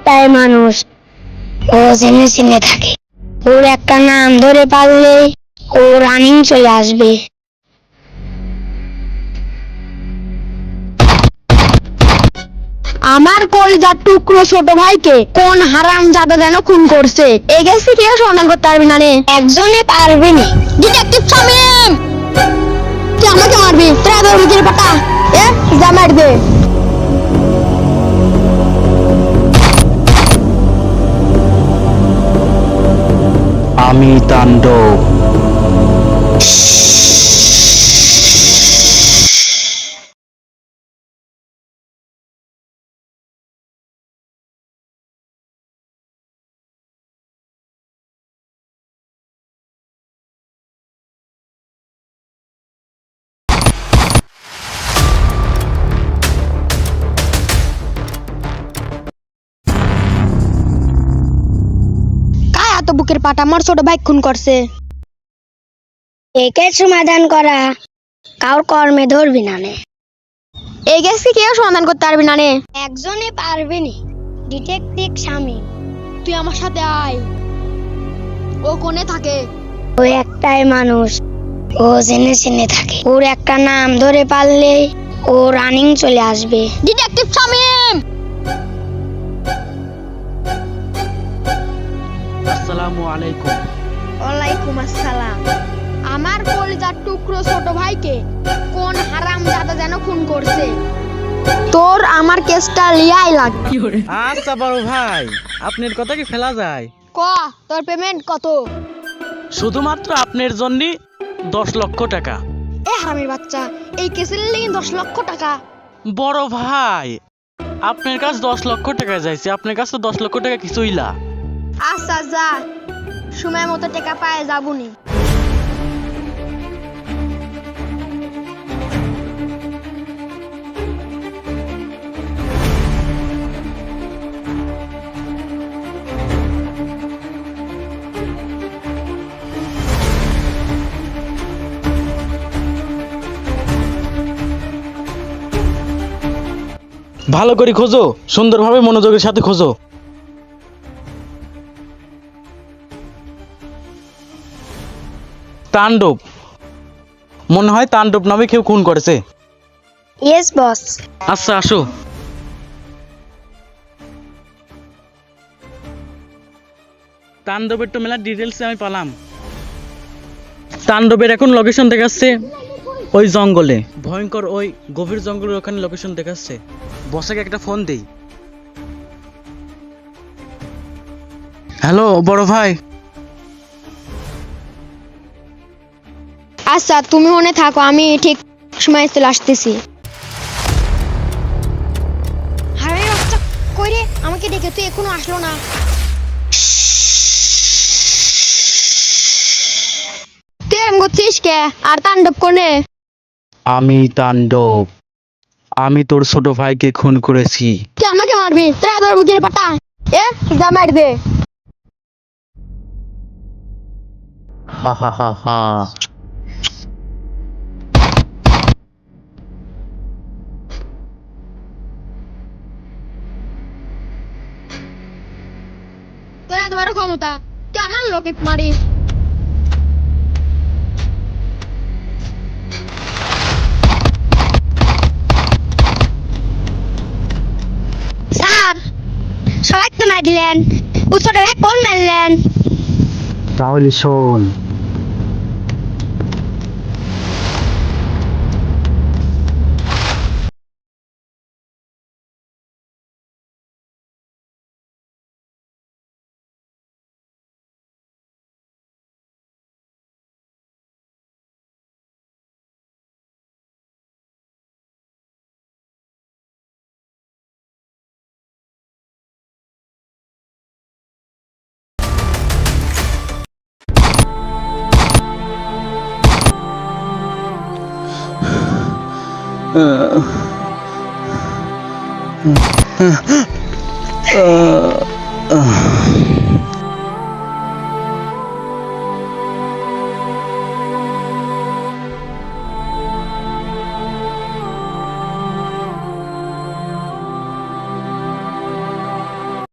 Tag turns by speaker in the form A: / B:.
A: একটাই মানুষ ও জেনে চিনে থাকে। ওর একটা নাম ধরে পারলে ও রানিং চলে আসবে। আমার কলিজার টুকরো ছোট ভাইকে কোন হারাম জাদা যেন খুন করছে। এ গেছে কেউ সন্ধান করতে পারবি না রে একজনে পারবে না। ডিটেকটিভ শামিম তুই আমাকে মারবি। তোরা মুখের পাটা। এ যা মারবে।
B: তাণ্ডব।
A: বুকের পাটা আমার ছোট ভাই খুন করছে। একে সমাধান করা। কার কর্মে ধরবি না নে। এই গেছে কেউ সমাধান করতে পারবি না নে? একজনে পারবে নি। ডিটেকটিভ স্বামী। তুই আমার সাথে আয়। ও কোনে থাকে? ও একটাই মানুষ। ও জেনে চিনে থাকে। ওর একটা নাম ধরে পারলে ও রানিং চলে আসবে। ডিটেকটিভ শামিম
B: আসসালামু আলাইকুম।
A: ওয়ালাইকুম আসসালাম। আমার কলিজার টুকরো ছোট ভাইকে কোন হারাম দাদা যেন খুন করছে। তোর আমার কেসটা লিয়াই লাগবে
B: আচ্ছা বড় ভাই আপনার কথা কি ফেলা যায়?
A: ক তোর পেমেন্ট কত?
B: শুধুমাত্র আপনার জন্য দশ লক্ষ টাকা।
A: এ হারামির বাচ্চা এই কেসের লেগে দশ লক্ষ টাকা।
B: বড় ভাই আপনার কাছে দশ লক্ষ টাকা যাইছে আপনার কাছে তো দশ লক্ষ টাকা কিছুই না।
A: আচ্ছা যা। সময় মতো টাকা পায় যাবুনি।
B: ভালো করে খোঁজো সুন্দরভাবে মনোযোগের সাথে খোঁজো। তাণ্ডব। মনে হয় তাণ্ডব নামে কেউ খুন করেছে।
A: ইয়েস বস
B: আচ্ছা আসো। তাণ্ডবের তো মেলা ডিটেলস আমি পালাম। তাণ্ডবের এখন লোকেশন দেখাচ্ছে ওই জঙ্গলে। ভয়ঙ্কর ওই গভীর জঙ্গলের ওখানে লোকেশন দেখাচ্ছে। বসাকে একটা ফোন দেই। হ্যালো বড় ভাই।
A: আচ্ছা তুমি মনে থাকো আমি ঠিক সময় চলে আসতেছি। আরে বাচ্চা কই রে? আমাকে ডেকে তুই এখনও আসলো না। তুই করছিস কে? আর তাণ্ডব কোনে?
B: আমি তাণ্ডব। আমি তোর ছোট ভাইকে খুন করেছি।
A: তুই আমাকে মারবি? তোরা তোর বুকের পাটা? এ যা মার দে।
B: হা হা হা হা।
A: তোমার ক্ষমতা আমার লোকে মারিস সবাই তো মারলেন উচ্চটা কোন মারলেন
B: তাহলে শোন 嗯嗯嗯。